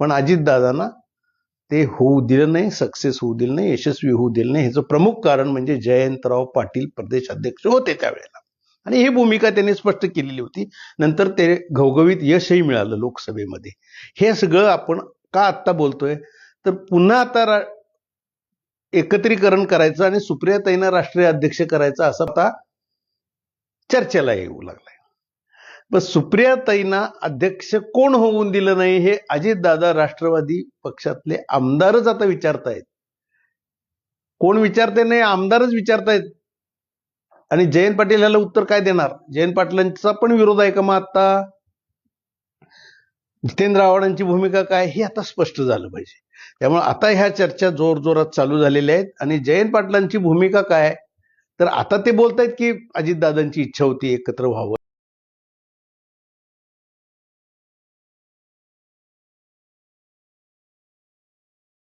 पण अजितदादांना ते होऊ दिलं नाही सक्सेस होऊ दिलं नाही यशस्वी होऊ दिलं नाही. ह्याचं प्रमुख कारण म्हणजे जयंतराव पाटील प्रदेश अध्यक्ष होते त्यावेळेला. आणि ही भूमिका त्यांनी स्पष्ट केलेली होती. नंतर ते घवघवीत यशही मिळालं लोकसभेमध्ये. हे सगळं आपण का आत्ता बोलतोय? तर पुन्हा आता रा- एकत्रीकरण करायचं आणि सुप्रियाताईंना राष्ट्रीय अध्यक्ष करायचं असं आता चर्चेला येऊ लागलाय. पण सुप्रियाताईंना अध्यक्ष कोण होऊन दिलं नाही हे अजितदादा राष्ट्रवादी पक्षातले आमदारच आता विचारतायत. कोण विचारते नाही आमदारच विचारतायत. आणि जयंत पाटील ह्याला उत्तर काय देणार? जयंत पाटलांचा पण विरोध आहे का मग आता? जितेंद्र आव्हाडांची भूमिका काय हे आता स्पष्ट झालं पाहिजे. त्यामुळे आता ह्या चर्चा जोर जोरात चालू झालेल्या आहेत आणि जयंत पाटलांची भूमिका काय? तर आता ते बोलतायत की अजितदादांची इच्छा होती एकत्र व्हावं.